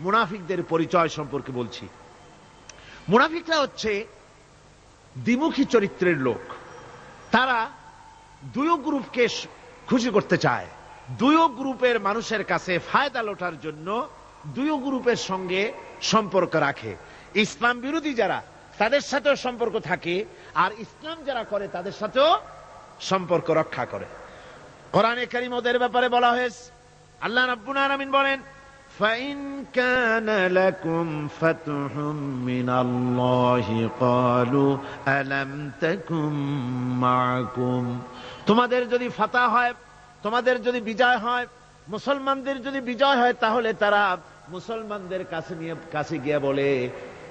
মুনাফিকদের পরিচয় সম্পর্কে বলছি। মুনাফিকরা হচ্ছে দ্বিমুখী চরিত্রের লোক। তারা দুই গ্রুপকে খুশি করতে চায়। দুই গ্রুপের মানুষের কাছে ফায়দা লোটার জন্য দুই গ্রুপের সঙ্গে সম্পর্ক রাখে। ইসলাম বিরোধী যারা, তাদের সাথেও সম্পর্ক থাকে আর ইসলাম যারা করে, তাদের সাথেও সম্পর্ক রক্ষা করে। কোরআনে কারিম ওদের ব্যাপারে বলা হয়েছে। আল্লাহ রাব্বুল আলামিন বলেন فإن كان لكم فتح من الله قالوا ألم تكن معكم তোমাদের যদি ফাতা হয় তোমাদের যদি বিজয় হয় মুসলমানদের যদি বিজয় হয় তাহলে তারা মুসলমানদের কাছে নিয়ে কাছে গিয়ে বলে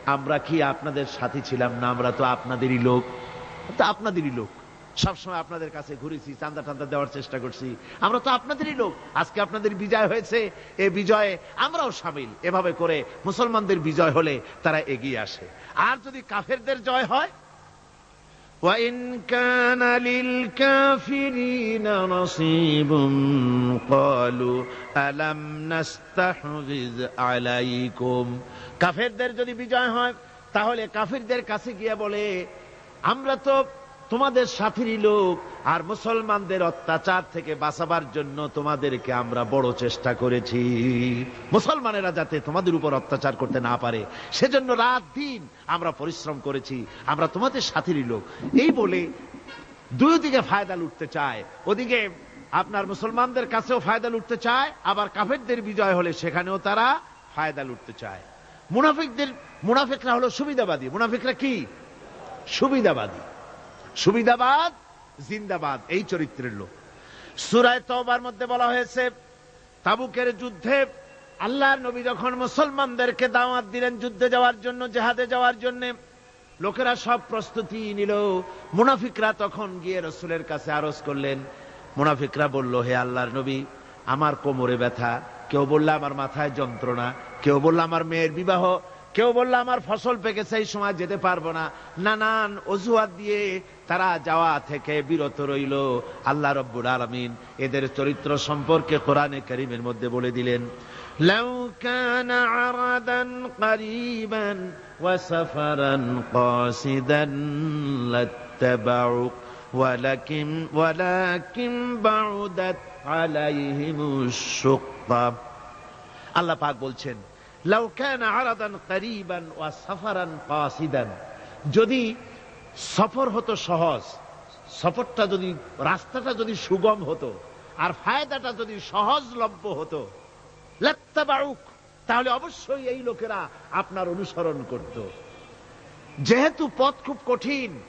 আমরা কি আপনাদের সাথী ছিলাম না আমরা তো আপনাদেরই লোক তো আপনাদেরই লোক সবসময় আপনাদের কাছে ঘুরেছি চান্দা টান্দা দেওয়ার চেষ্টা করছি আমরা তো আপনাদেরই লোক আজকে আপনাদের বিজয় হয়েছে এ বিজয়ে আমরাও সামিল এভাবে করে মুসলমানদের বিজয় হলে তারা এগিয়ে আসে আর যদি কাফেরদের জয় হয় وإن كان للكافرين نصيب قالوا ألم نستحوذ عليكم কাফেরদের যদি বিজয় হয় তাহলে কাফিরদের কাছে গিয়ে বলে আমরা তো তোমাদের সাথীরই লোক আর মুসলমানদের অত্যাচার থেকে বাঁচাবার জন্য তোমাদেরকে আমরা বড় চেষ্টা করেছি। মুসলমানেরা যাতে তোমাদের উপর অত্যাচার করতে না পারে, সেজন্য রাত দিন আমরা পরিশ্রম করেছি, আমরা তোমাদের সাথীরই লোক। এই বলে দুই দিকে ফায়দা লুটতে চায়, ওদিকে আপনার মুসলমানদের কাছেও ফায়দা লুটতে চায়, আবার কাফেরদের বিজয় হলে সেখানেও তারা ফায়দা লুটতে চায়। মুনাফিকদের, মুনাফিকরা হলো সুবিধাবাদী। মুনাফিকরা কি? সুবিধাবাদী। সুবিধাবাদ, জিন্দাবাদ, এই চরিত্রের লোক। সুরায় তওবার মধ্যে বলা হয়েছে, তাবুকের যুদ্ধে আল্লাহর নবী যখন মুসলমানদেরকে দাওয়াত দিলেন যুদ্ধে যাওয়ার জন্য, জেহাদে যাওয়ার জন্য, লোকেরা সব প্রস্তুতি নিল। মুনাফিকরা তখন গিয়ে রসুলের কাছে আরজ করলেন। মুনাফিকরা বলল, হে আল্লাহর নবী, আমার কোমরে ব্যথা। কেউ বলল, আমার মাথায় যন্ত্রণা। কেউ বলল, আমার মেয়ের বিবাহ। কেউ বলল আমার ফসল পেকেছে এই সময় যেতে পারবো না নানান অজুহাত দিয়ে তারা যাওয়া থেকে বিরত রইল আল্লাহ রব্বুল আলমিন এদের চরিত্র সম্পর্কে কোরআনে করিমের মধ্যে বলে দিলেন لو كان عرضا قريبا وسفرا قاصدا لاتبعوك ولكن ولكن بعدت عليهم الشقة আল্লাহ পাক বলছেন যদি সফর হতো সহজ, সফরটা যদি, রাস্তাটা যদি সুগম হতো, আর ফায়দাটা যদি সহজলভ্য হতো, লাত্তাবাউক, তাহলে অবশ্যই এই লোকেরা আপনার অনুসরণ করত। যেহেতু পথ খুব কঠিন,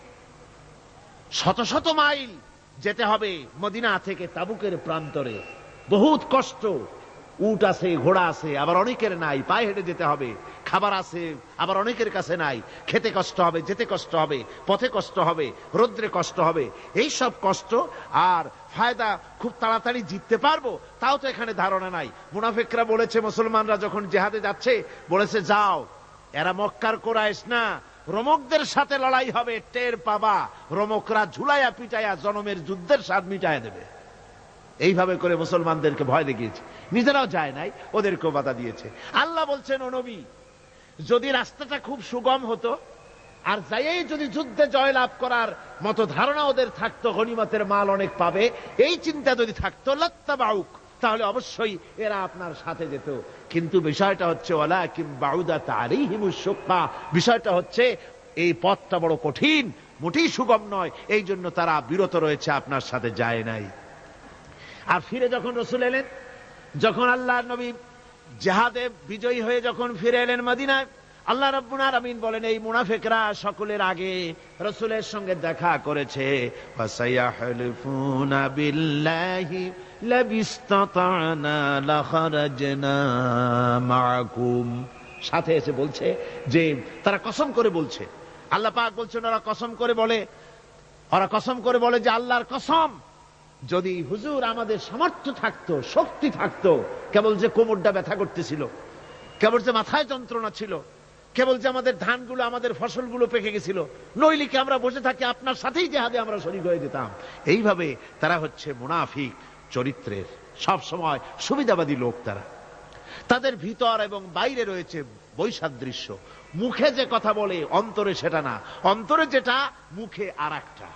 শত শত মাইল যেতে হবে মদিনা থেকে তাবুকের প্রান্তরে। বহুত কষ্ট উট আছে, ঘোড়া আছে, আবার অনেকের নাই, পায়ে হেঁটে যেতে হবে, খাবার আছে, আবার অনেকের কাছে নাই, খেতে কষ্ট হবে, যেতে কষ্ট হবে, পথে কষ্ট হবে, রোদ্রে কষ্ট হবে, এই সব কষ্ট আর ফায়দা খুব তাড়াতাড়ি জিততে পারব, তাও তো এখানে ধারণা নাই। মুনাফিকরা বলেছে, মুসলমানরা যখন জেহাদে যাচ্ছে, বলেছে, যাও, এরা মক্কার কোরাইশ না, রমকদের সাথে লড়াই হবে, টের পাবা, রমকরা ঝুলাইয়া পিটাইয়া জনমের যুদ্ধের স্বাদ মিটাইয়া দেবে। এইভাবে করে মুসলমানদেরকে ভয় দেখিয়েছে। নিজেরাও যায় নাই, ওদেরকেও বাধা দিয়েছে। আল্লাহ বলছেন, ও নবী, যদি রাস্তাটা খুব সুগম হতো, আর যাইয়েই যদি যুদ্ধে জয়লাভ করার মতো ধারণা ওদের থাকতো, গনিমতের মাল অনেক পাবে, এই চিন্তা যদি থাকতো লত্তা বাউক তাহলে অবশ্যই এরা আপনার সাথে যেত। কিন্তু বিষয়টা হচ্ছে ওলা বাউদা তারই হিমুসুক্কা বিষয়টা হচ্ছে, এই পথটা বড় কঠিন, মোটেই সুগম নয় এই জন্য তারা বিরত রয়েছে, আপনার সাথে যায় নাই। আর ফিরে যখন রসুল এলেন, যখন আল্লাহ নবী জাহাদে বিজয়ী হয়ে যখন ফিরে এলেন মদিনায়, আল্লাহ রব্বুল আলামিন বলেন, এই মুনাফেকরা সকলের আগে রসুলের সঙ্গে দেখা করেছে। সাথে এসে বলছে যে, তারা কসম করে বলছে। আল্লাহ পাক বলছেন, ওরা কসম করে বলে, ওরা কসম করে বলে যে আল্লাহর কসম। যদি হুজুর আমাদের সামর্থ্য থাকতো, শক্তি থাকতো, কেবল যে কোমরটা ব্যথা করতেছিল, কেবল যে মাথায় যন্ত্রণা ছিল, কেবল যে আমাদের ধানগুলো, আমাদের ফসলগুলো পেকে গেছিল, নইলিকে আমরা বসে থাকি, আপনার সাথেই জেহাদে আমরা শরিক হয়ে যেতাম। এইভাবে তারা হচ্ছে মুনাফিক চরিত্রের সব সময় সুবিধাবাদী লোক তারা। তাদের ভিতর এবং বাইরে রয়েছে বৈসাদৃশ্য। মুখে যে কথা বলে, অন্তরে সেটা না। অন্তরে যেটা, মুখে আর একটা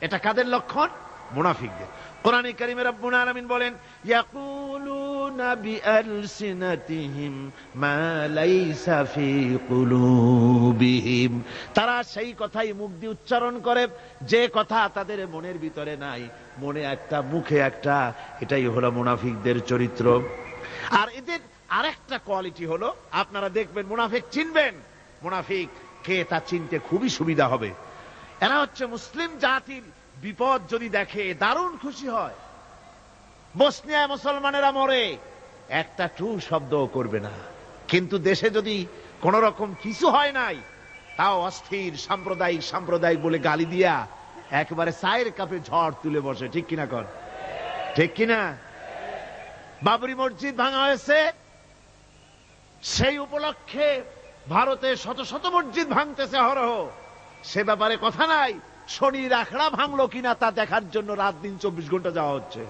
এটা কাদের লক্ষণ? মুনাফিকদের। কোরআনে কারিমে রব্বুল আলামিন বলেন, ইয়াকুলুনা বিআলসিনাতিহিম মা লাইসা ফি কুলুবিহিম। তারা সেই কথাই মুখ দিয়ে উচ্চারণ করে, যে কথা তাদের মনের ভিতরে নাই, মনে একটা, মুখে একটা, এটাই হলো মুনাফিকদের চরিত্র। আর এদের আরেকটা কোয়ালিটি হলো, আপনারা দেখবেন মুনাফিক চিনবেন। মুনাফিক, কে তা চিনতে খুবই সুবিধা হবে। এরা হচ্ছে মুসলিম জাতির বিপদ যদি দেখে, দারুণ খুশি হয়। বসনিয়ায় মুসলমানেরা মরে, একটা টু শব্দও করবে না। কিন্তু দেশে যদি কোন রকম কিছু হয় নাই, তাও অস্থির, সাম্প্রদায়িক সাম্প্রদায়িক বলে গালি দিয়া একবারে চায়ের কাপে ঝড় তুলে বসে। ঠিক কিনা কর ঠিক কিনা? বাবরি মসজিদ ভাঙা হয়েছে। সেই উপলক্ষে ভারতে শত শত মসজিদ ভাঙতেছে হরহ। সে ব্যাপারে কথা নাই। শনির আখড়া ভাঙলো কিনা তা দেখার জন্য রাত দিন চব্বিশ ঘণ্টা যাওয়া হচ্ছে।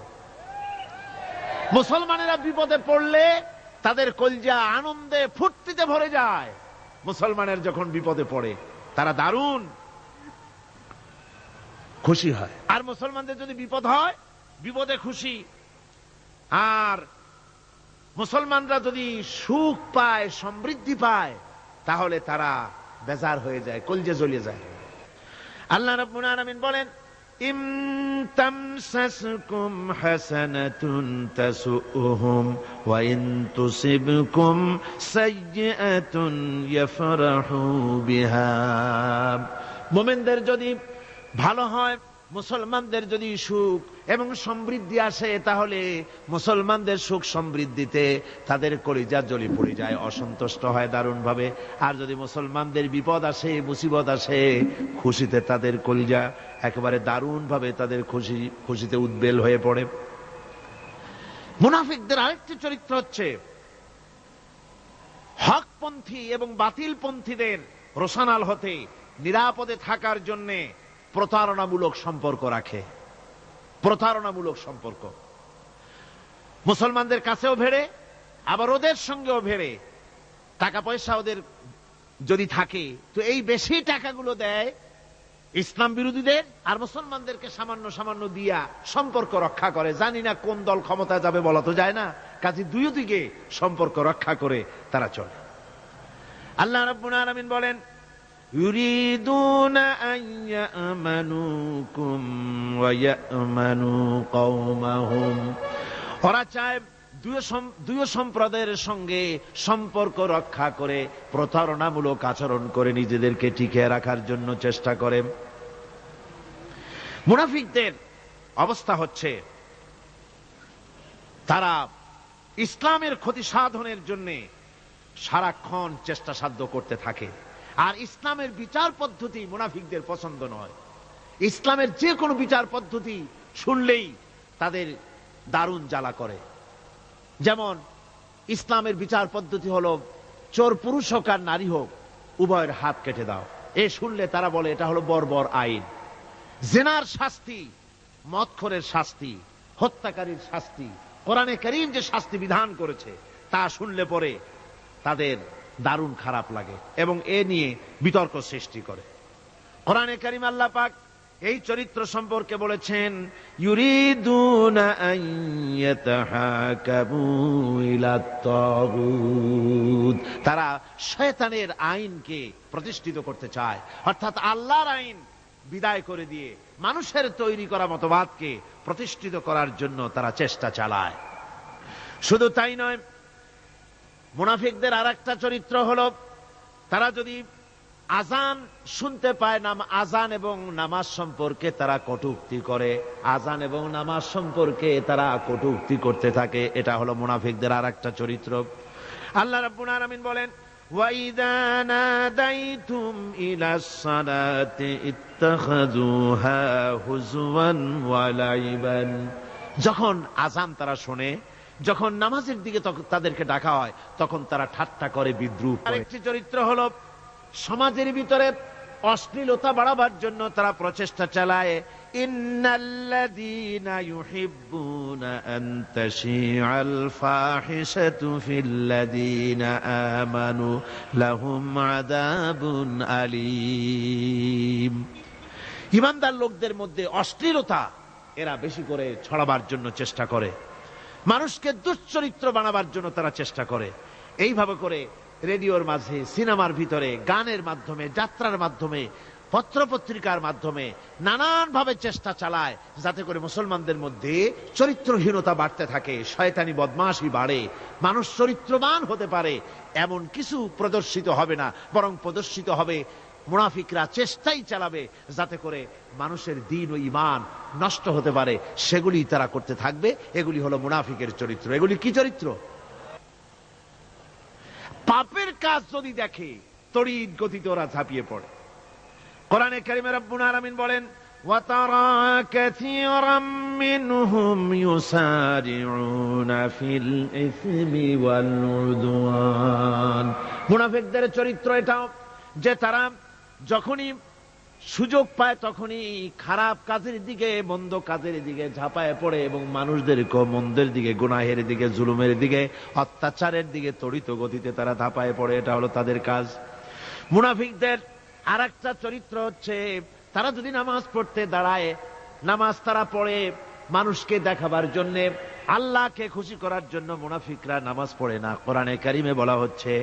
মুসলমানেরা বিপদে পড়লে তাদের কলজা আনন্দে ফুর্তিতে ভরে যায়। মুসলমানের যখন বিপদে পড়ে, তারা দারুণ খুশি হয়। আর মুসলমানদের যদি বিপদ হয়, বিপদে খুশি। আর মুসলমানরা যদি সুখ পায়, সমৃদ্ধি পায়, তাহলে তারা বেজার হয়ে যায়, কলজে জ্বলিয়ে যায়। আল্লাহ রাব্বুল আলামিন বলেন, ইম তামসাসকুম হাসানাতুন তাসুহুম ওয়া ইন তুসিবকুম সাইয়্যাতুন ইয়াফরাহু বিহা। মুমিনদের যদি ভালো হয় মুসলমানদের যদি সুখ এবং সমৃদ্ধি আসে, তাহলে মুসলমানদের সুখ সমৃদ্ধিতে তাদের কলিজা জ্বলি পড়ে যায়, অসন্তুষ্ট হয় দারুণ ভাবে আর যদি মুসলমানদের বিপদ আসে, মুসিবত আসে, খুশিতে তাদের কলিজা একেবারে দারুণ ভাবে তাদের খুশি, খুশিতে উদ্বেল হয়ে পড়ে। মুনাফিকদের আরেকটি চরিত্র হচ্ছে হকপন্থী এবং বাতিলপন্থীদের রোশানাল হতে, নিরাপদে থাকার জন্যে প্রতারণামূলক সম্পর্ক রাখে। প্রতারণামূলক সম্পর্ক। মুসলমানদের কাছেও ভেড়ে, আবার ওদের সঙ্গেও ভেড়ে। টাকা পয়সা ওদের যদি থাকে, তো এই বেশি টাকাগুলো দেয় ইসলাম বিরোধীদের আর মুসলমানদেরকে সামান্য সামান্য দিয়া সম্পর্ক রক্ষা করে। জানি না কোন দল ক্ষমতা যাবে বলা তো যায় না, কাজে দুই দিকে সম্পর্ক রক্ষা করে তারা চলে। আল্লাহ রাব্বুল আলামিন বলেন يريدون أن يأمنوكم ويأمنوا قومهم ওরা চায় দুই সম্প্রদায়ের সঙ্গে সম্পর্ক রক্ষা করে প্রতারণামূলক আচরণ করে নিজেদেরকে টিকে রাখার জন্য চেষ্টা করে মুনাফিকদের অবস্থা হচ্ছে তারা ইসলামের ক্ষতি সাধনের জন্য সারাক্ষণ চেষ্টা সাধ্য করতে থাকে আর ইসলামের বিচার পদ্ধতি মুনাফিকদের পছন্দ নয়। ইসলামের যে কোনো বিচার পদ্ধতি শুনলেই তাদের দারুণ জ্বালা করে। যেমন, ইসলামের বিচার পদ্ধতি হলো, চোর পুরুষ হোক আর নারী হোক, উভয়ের হাত কেটে দাও। এ শুনলে তারা বলে, এটা হলো বর্বর আইন। জেনার শাস্তি মৎখরের শাস্তি, হত্যাকারীর শাস্তি, কোরআনে করিম যে শাস্তি বিধান করেছে, তা শুনলে পরে তাদের দারুণ খারাপ লাগে এবং এ নিয়ে বিতর্ক সৃষ্টি করে। কোরআনে করিম আল্লাহ পাক এই চরিত্র সম্পর্কে বলেছেন তারা শয়তানের আইনকে প্রতিষ্ঠিত করতে চায়। অর্থাৎ আল্লাহর আইন বিদায় করে দিয়ে মানুষের তৈরি করা মতবাদকে প্রতিষ্ঠিত করার জন্য তারা চেষ্টা চালায়। শুধু তাই নয় মুনাফিকদের আর একটা চরিত্র হল, তারা যদি আজান শুনতে পায় নাম আজান এবং নামাজ সম্পর্কে তারা কটুক্তি করে আজান এবং নামাজ সম্পর্কে তারা কটুক্তি করতে থাকে, এটা হলো মুনাফিকদের আর একটা চরিত্র। আল্লাহ রাব্বুল আলামিন বলেন وَإِذَا نَادَيْتُمْ إِلَى الصَّلَاةِ اتَّخَذُوهَا هُزُوًا وَلَعِبًا যখন আজান তারা শুনে যখন নামাজের দিকে তাদেরকে ডাকা হয়, তখন তারা ঠাট্টা করে, বিদ্রুপ আরেকটি চরিত্র হল, সমাজের ভিতরে অশ্লীলতা বাড়াবার জন্য তারা প্রচেষ্টা চালায় ইমানদার লোকদের মধ্যে অশ্লীলতা এরা বেশি করে ছড়াবার জন্য চেষ্টা করে। মানুষকে দুশ্চরিত্র বানাবার জন্য তারা চেষ্টা করে। এইভাবে করে রেডিওর মাঝে, সিনেমার ভিতরে, গানের মাধ্যমে, যাত্রার মাধ্যমে, পত্রপত্রিকার মাধ্যমে নানানভাবে চেষ্টা চালায়, যাতে করে মুসলমানদের মধ্যে চরিত্রহীনতা বাড়তে থাকে, শয়তানি বদমাশি বাড়ে, মানুষ চরিত্রবান হতে পারে, এমন কিছু প্রদর্শিত হবে না, বরং প্রদর্শিত হবে মুনাফিকরা চেষ্টাই চালাবে যাতে করে মানুষের দিন ও ইমান নষ্ট হতে পারে সেগুলি তারা করতে থাকবে এগুলি হলো মুনাফিকের চরিত্র এগুলি কি চরিত্র পাপের কাজ যদি দেখে তড়িৎ গতিতে ওরা ঝাঁপিয়ে পড়ে কোরআনে কারিমে রব্বুল আলামিন বলেন وترى كثيرا منهم يسارعون في الإثم والعدوان মুনাফিকদের চরিত্র এটাও যে তারা যখনই সুযোগ পায় তখনই খারাপ কাজের দিকে, মন্দ কাজের দিকে ঝাঁপায় পড়ে এবং মানুষদেরকে মন্দের দিকে, গুনাহের দিকে, জুলুমের দিকে, অত্যাচারের দিকে তড়িত গতিতে তারা ধাপায় পড়ে। এটা হলো তাদের কাজ। মুনাফিকদের আর চরিত্র হচ্ছে, তারা যদি নামাজ পড়তে দাঁড়ায়, নামাজ তারা পড়ে মানুষকে দেখাবার জন্য। আল্লাহকে খুশি করার জন্য মুনাফিকরা নামাজ পড়ে না। কোরআনে কারিমে বলা হচ্ছে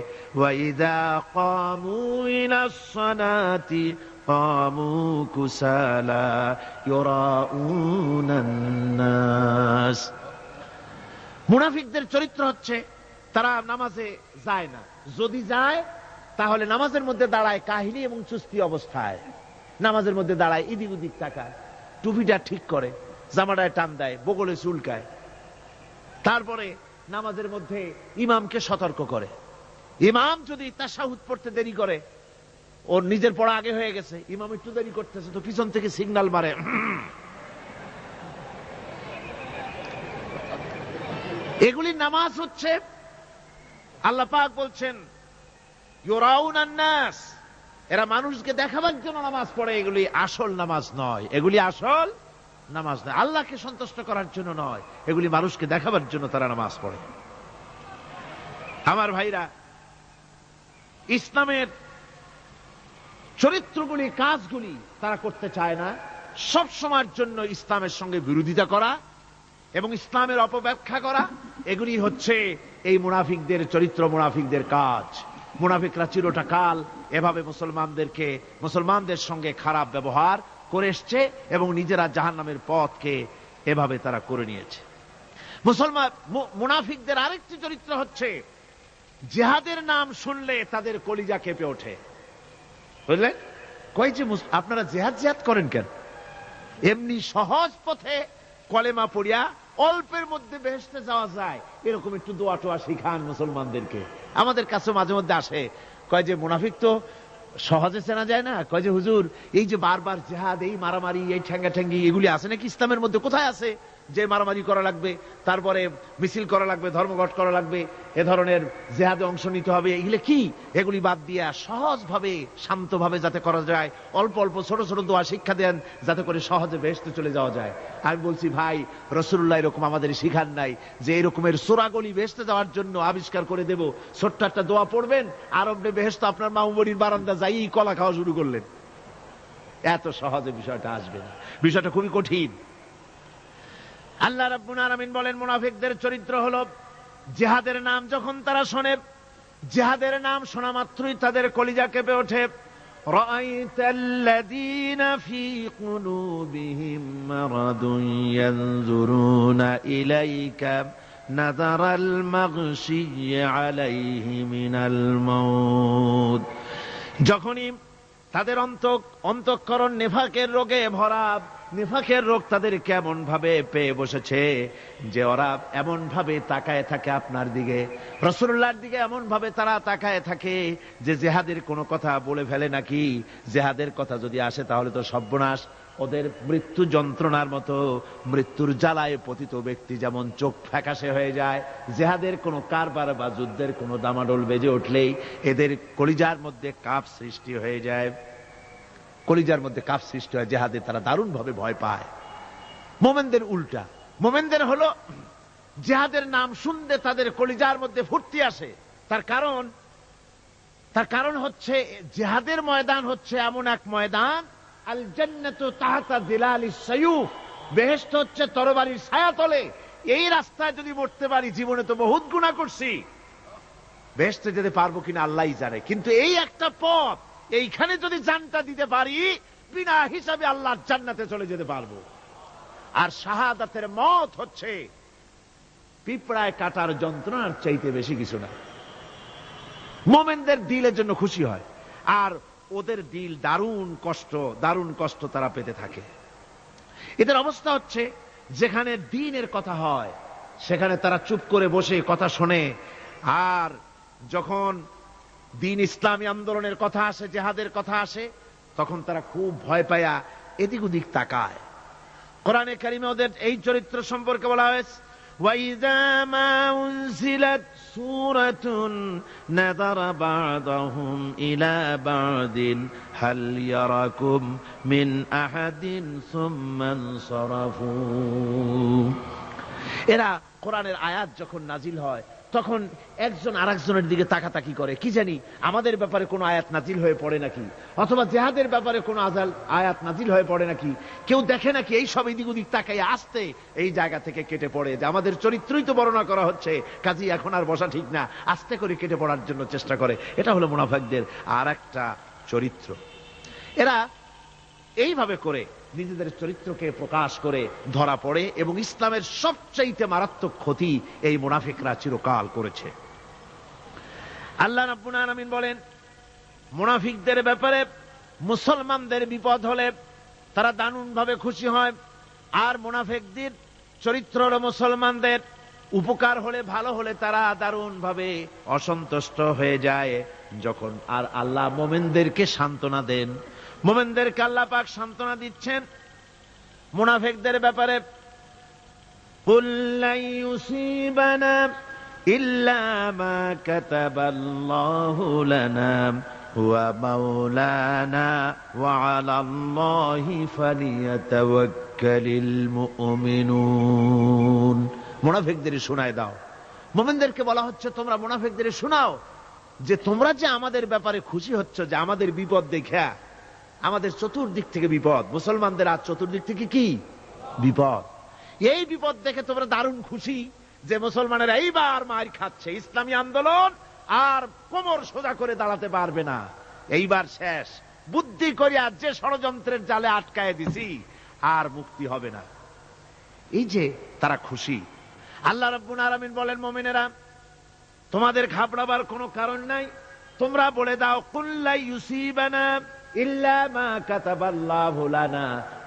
মুনাফিকদের চরিত্র হচ্ছে, তারা নামাজে যায় না। যদি যায়, তাহলে নামাজের মধ্যে দাঁড়ায় কাহিনী এবং চুস্তি অবস্থায়। নামাজের মধ্যে দাঁড়ায় ইদিক উদিক তাকায়, টুপিটা ঠিক করে, জামাটায় টান দেয়, বগলে চুলকায়। তারপরে নামাজের মধ্যে ইমামকে সতর্ক করে। ইমাম যদি তাসাহুদ পড়তে দেরি করে, ওর নিজের পড়া আগে হয়ে গেছে, ইমাম একটু দেরি করতেছে, তো পিছন থেকে সিগন্যাল মারে। এগুলি নামাজ হচ্ছে, আল্লাহ পাক বলছেন, ইউরাউন নাস। এরা মানুষকে দেখাবার জন্য নামাজ পড়ে, এগুলি আসল নামাজ নয়। এগুলি আসল নামাজ নয়। আল্লাহকে সন্তুষ্ট করার জন্য নয়, এগুলি মানুষকে দেখাবার জন্য তারা নামাজ পড়ে। আমার ভাইরা, ইসলামের চরিত্রগুলি, কাজগুলি তারা করতে চায় না। সব সময়ের জন্য ইসলামের সঙ্গে বিরোধিতা করা এবং ইসলামের অপব্যাখ্যা করা, এগুলি হচ্ছে এই মুনাফিকদের চরিত্র, মুনাফিকদের কাজ। মুনাফিকরা চিরটা কাল এভাবে মুসলমানদেরকে, মুসলমানদের সঙ্গে খারাপ ব্যবহার করে এসছে এবং নিজেরা জাহান নামের পথকে এভাবে তারা করে নিয়েছে। মুসলমান মুনাফিকদের আরেকটি চরিত্র হচ্ছে, জেহাদের নাম শুনলে তাদের কলিজা কেঁপে ওঠে। বুঝলেন? কই আপনারা জেহাদ জেহাদ করেন কেন? এমনি সহজ পথে কলেমা পড়িয়া অল্পের মধ্যে বেহেসতে যাওয়া যায়। এরকম একটু দোয়া টোয়া শিখান মুসলমানদেরকে। আমাদের কাছে মাঝে মধ্যে আসে। কয় যে মুনাফিক তো সহজে চেনা যায় না? কয় যে, হুজুর, এই যে বারবার জেহাদ, এই মারামারি, এই ঠ্যাঙ্গা ঠ্যাঙ্গি এগুলি আছে নাকি ইসলামের মধ্যে? কোথায় আছে? যে মারামারি করা লাগবে, তারপরে মিছিল করা লাগবে, ধর্মঘট করা লাগবে, এ ধরনের জেহাদে অংশ নিতে হবে, এগুলি কি? এগুলি বাদ দিয়া সহজভাবে, শান্তভাবে যাতে করা যায়, অল্প অল্প ছোট ছোট দোয়া শিক্ষা দেন, যাতে করে সহজে বেহেস্তে চলে যাওয়া যায়। আমি বলছি, ভাই রসুল্লাহ এরকম আমাদের শিখান নাই যে এরকমের সোরাগলি বেহেস্তে যাওয়ার জন্য আবিষ্কার করে দেব। ছোট্ট একটা দোয়া পড়বেন আরবনে বেহেস্ত আপনার মামুবড়ির বারান্দা যাই কলা খাওয়া শুরু করলেন। এত সহজে বিষয়টা আসবে না। বিষয়টা খুবই কঠিন। আল্লাহ রাব্বুল আলামিন বলেন মুনাফিকদের চরিত্র হলো জিহাদের নাম যখন তারা শোনে জিহাদের নাম শোনা মাত্রই তাদের কলিজা কেঁপে ওঠে رأيت الذين في قلوبهم مرض ينظرون إليك نظر المغشي عليه من الموت যখনই তাদের অন্ত অন্তঃকরণ নেফাকের রোগে ভরা নেফাকের রোগ তাদের কেমন ভাবে পেয়ে বসেছে? যে ওরা এমন ভাবে তাকায় থাকে আপনার দিকে। রসুল্লাহর দিকে এমন ভাবে তারা তাকায় থাকে যে জেহাদের কোনো কথা বলে ফেলে নাকি? জেহাদের কথা যদি আসে তাহলে তো সর্বনাশ। ওদের মৃত্যু যন্ত্রণার মতো মৃত্যুর জ্বালায় পতিত ব্যক্তি যেমন চোখ ফ্যাকাশে হয়ে যায়। জেহাদের কোনো কারবার বা যুদ্ধের কোনো দামাডোল বেজে উঠলেই এদের কলিজার মধ্যে কাপ সৃষ্টি হয়ে যায়। কলিজার মধ্যে কাপ সৃষ্টি হয়, জেহাদে তারা দারুণভাবে ভয় পায়। মোমেনদের উল্টা। মোমেনদের হলো, জেহাদের নাম শুনতে তাদের কলিজার মধ্যে ফুর্তি আসে। তার কারণ তার কারণ হচ্ছে, জেহাদের ময়দান হচ্ছে এমন এক ময়দান আল জান্নাতু তাহাতা দিলালি সায়ুফ। বেহেশত হচ্ছে তরবারির ছায়াতলে। এই রাস্তায় যদি মরতে পারি, জীবনে তো বহুত গুণা করছি। বেহেশতে যেতে পারব কিনা আল্লাহই জানে। কিন্তু এই একটা পথ এইখানে যদি জানটা দিতে পারি, বিনা হিসাবে আল্লাহর জান্নাতে চলে যেতে পারব। আর শাহাদাতের মত হচ্ছে, পিঁপড়ায় কাটার যন্ত্রণার চাইতে বেশি কিছু না। মোমেনদের দিলের জন্য খুশি হয়, আর ওদের দিল দারুণ কষ্ট দারুণ কষ্ট তারা পেতে থাকে। এদের অবস্থা হচ্ছে, যেখানে দিনের কথা হয়, সেখানে তারা চুপ করে বসে কথা শোনে, আর যখন দিন ইসলামী আন্দোলনের কথা আসে জেহাদের কথা আসে তখন তারা খুব ভয় পায়া এদিক ওদিক তাকায় কোরআনে কারিমে ওদের এই চরিত্র সম্পর্কে বলা হয়েছে وَإِذَا مَا أُنزِلَتْ سُورَةٌ نَظَرَ بَعْضَهُمْ إِلَى بَعْضٍ هَلْ يَرَكُمْ مِنْ أَحَدٍ ثُمَّ انصَرَفُوا এরা কোরআনের আয়াত যখন নাজিল হয় তখন একজন আরেকজনের দিকে তাকাতাকি করে। কি জানি, আমাদের ব্যাপারে কোনো আয়াত নাজিল হয়ে পড়ে নাকি? অথবা জেহাদের ব্যাপারে কোনো আজাল, আয়াত নাজিল হয়ে পড়ে নাকি? কেউ দেখে নাকি এই সব এদিক ওদিক তাকাই আসতে এই জায়গা থেকে কেটে পড়ে যে আমাদের চরিত্রই তো বর্ণনা করা হচ্ছে, কাজী এখন আর বসা ঠিক না, আস্তে করে কেটে পড়ার জন্য চেষ্টা করে। এটা হলো মুনাফাকদের আর একটা চরিত্র। এরা এইভাবে করে নিজেদের চরিত্রকে প্রকাশ করে ধরা পড়ে এবং ইসলামের সবচাইতে মারাত্মক ক্ষতি এই মুনাফিকরা চিরকাল করেছে। আল্লাহ রাব্বুল বলেন, মুনাফিকদের ব্যাপারে মুসলমানদের বিপদ হলে তারা দারুণ ভাবে খুশি হয় আর মুনাফিকদের চরিত্র মুসলমানদের উপকার হলে ভালো হলে তারা দারুণ ভাবে অসন্তুষ্ট হয়ে যায় যখন আর আল্লাহ মোমেনদেরকে সান্ত্বনা দেন মোমেনদের কাল্লা পাক সান্ত্বনা দিচ্ছেন। মুনাফেকদের ব্যাপারে মোনাফেকদের শোনায় দাও। মোমেনদেরকে বলা হচ্ছে, তোমরা মোনাফেকদের শোনাও যে তোমরা যে আমাদের ব্যাপারে খুশি হচ্ছ, যে আমাদের বিপদ দেখা আমাদের চতুর্দিক থেকে বিপদ। মুসলমানদের আজ চতুর্দিক থেকে কি? বিপদ। এই বিপদ দেখে তোমরা দারুণ খুশি যে মুসলমানেরা এইবার মার খাচ্ছে। ইসলামী আন্দোলন আর কোমর সোজা করে দাঁড়াতে পারবে না। এইবার শেষ। বুদ্ধি করিয়া যে ষড়যন্ত্রের জালে আটকায় দিছি, আর মুক্তি হবে না। এই যে তারা খুশি। আল্লাহ রব্বুল আলামিন বলেন, মমিনেরা, তোমাদের ঘাবড়াবার কোনো কারণ নাই। তোমরা বলে দাও কুল্লাই ইউসিবানা মা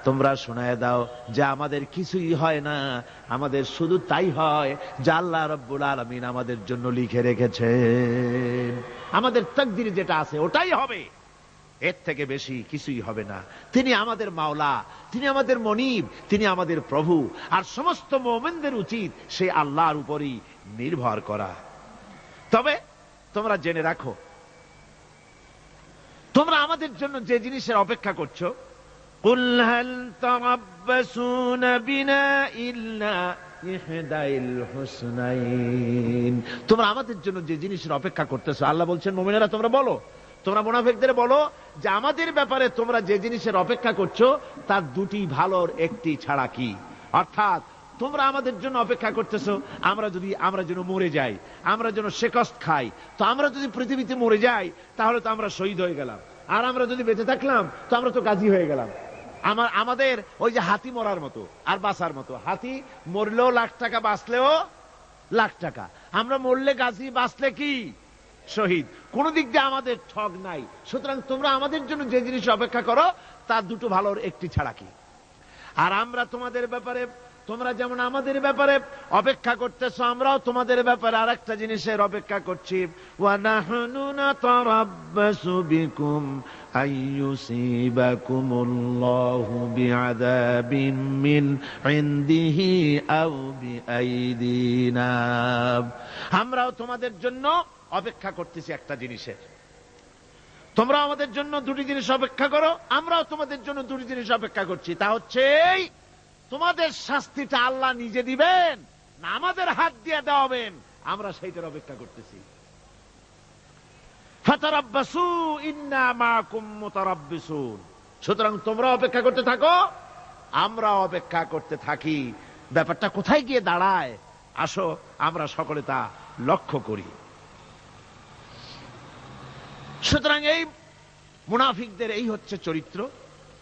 তোমরা শোনায় দাও যে আমাদের কিছুই হয় না। আমাদের শুধু তাই হয় যা আল্লাহ রব্বুল আলামিন আমাদের জন্য লিখে রেখেছেন। আমাদের তকদির যেটা আছে ওটাই হবে। এর থেকে বেশি কিছুই হবে না। তিনি আমাদের মাওলা, তিনি আমাদের মনিব, তিনি আমাদের প্রভু। আর সমস্ত মোমেনদের উচিত সে আল্লাহর উপরই নির্ভর করা। তবে তোমরা জেনে রাখো তোমরা আমাদের জন্য যে জিনিসের অপেক্ষা করছো قل هل تربصون بنا إلا إحدى الحسنين তোমরা আমাদের জন্য যে জিনিসের অপেক্ষা করতেছো আল্লাহ বলছেন মোমিনেরা তোমরা বলো তোমরা মুনাফিকদের বলো যে আমাদের ব্যাপারে তোমরা যে জিনিসের অপেক্ষা করছো তার দুটি ভালোর একটি ছাড়া কি অর্থাৎ তোমরা আমাদের জন্য অপেক্ষা করতেছো, আমরা যদি আমরা যেন মরে যাই, আমরা যেন শেকস্ত খাই, তো আমরা যদি পৃথিবীতে মরে যাই, তাহলে তো আমরা শহীদ হয়ে গেলাম। আর আমরা যদি বেঁচে থাকলাম, তো আমরা তো গাজী হয়ে গেলাম। আমার আমাদের ওই যে হাতি মরার মতো, আর বাঁচার মতো। হাতি মরলেও লাখ টাকা, বাঁচলেও লাখ টাকা। আমরা মরলে গাজী বাঁচলে কি? শহীদ। কোন দিক দিয়ে আমাদের ঠগ নাই। সুতরাং তোমরা আমাদের জন্য যে জিনিস অপেক্ষা করো তার দুটো ভালোর একটি ছাড়া কি? আর আমরা তোমাদের ব্যাপারে তোমরা যেমন আমাদের ব্যাপারে অপেক্ষা করতেছ, আমরাও তোমাদের ব্যাপারে আর একটা জিনিসের অপেক্ষা করছি। আমরাও তোমাদের জন্য অপেক্ষা করতেছি একটা জিনিসের। তোমরা আমাদের জন্য দুটি জিনিস অপেক্ষা করো, আমরাও তোমাদের জন্য দুটি জিনিস অপেক্ষা করছি। তা হচ্ছে তোমাদের শাস্তিটা আল্লাহ নিজে দিবেন, না আমাদের হাত দিয়ে দেওয়াবেন, আমরা সেইটার অপেক্ষা করতেছি। সুতরাং তোমরা অপেক্ষা করতে থাকো, আমরা অপেক্ষা করতে থাকি। ব্যাপারটা কোথায় গিয়ে দাঁড়ায়? আসো, আমরা সকলে তা লক্ষ্য করি। সুতরাং এই মুনাফিকদের এই হচ্ছে চরিত্র।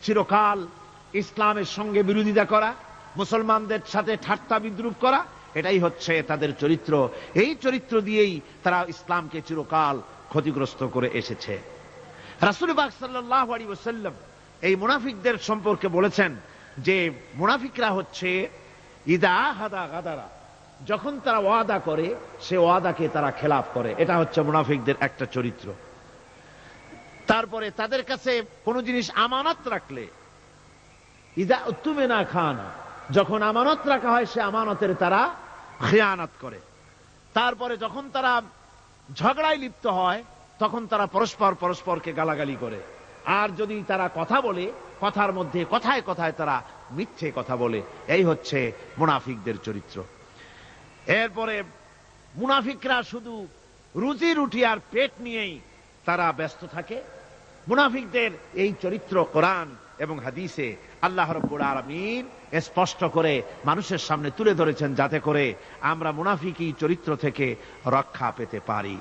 চিরকাল ইসলামের সঙ্গে বিরোধিতা করা, মুসলমানদের সাথে ঠাট্টা বিদ্রুপ করা, এটাই হচ্ছে তাদের চরিত্র। এই চরিত্র দিয়েই তারা ইসলামকে চিরকাল ক্ষতিগ্রস্ত করে এসেছে। রাসুল বাগ সাল্লাহ আলী ওসাল্লাম এই মুনাফিকদের সম্পর্কে বলেছেন যে মুনাফিকরা হচ্ছে, ইদা হাদা গাদারা যখন তারা ওয়াদা করে, সে ওয়াদাকে তারা খেলাফ করে। এটা হচ্ছে মুনাফিকদের একটা চরিত্র। তারপরে তাদের কাছে কোনো জিনিস আমানত রাখলে ইদা তুমে না খান। যখন আমানত রাখা হয়, সে আমানতের তারা খেয়ানত করে। তারপরে যখন তারা ঝগড়ায় লিপ্ত হয়, তখন তারা পরস্পর পরস্পরকে গালাগালি করে। আর যদি তারা কথা বলে, কথার মধ্যে কথায় কথায় তারা মিথ্যে কথা বলে। এই হচ্ছে মুনাফিকদের চরিত্র। এরপরে মুনাফিকরা শুধু রুজি, রুটি আর পেট নিয়েই তারা ব্যস্ত থাকে। মুনাফিকদের এই চরিত্র কোরআন এবং হাদিসে আল্লাহ রব্বুল আলমিন স্পষ্ট করে মানুষের সামনে তুলে ধরেছেন যাতে করে আমরা মুনাফিকি চরিত্র থেকে রক্ষা পেতে পারি।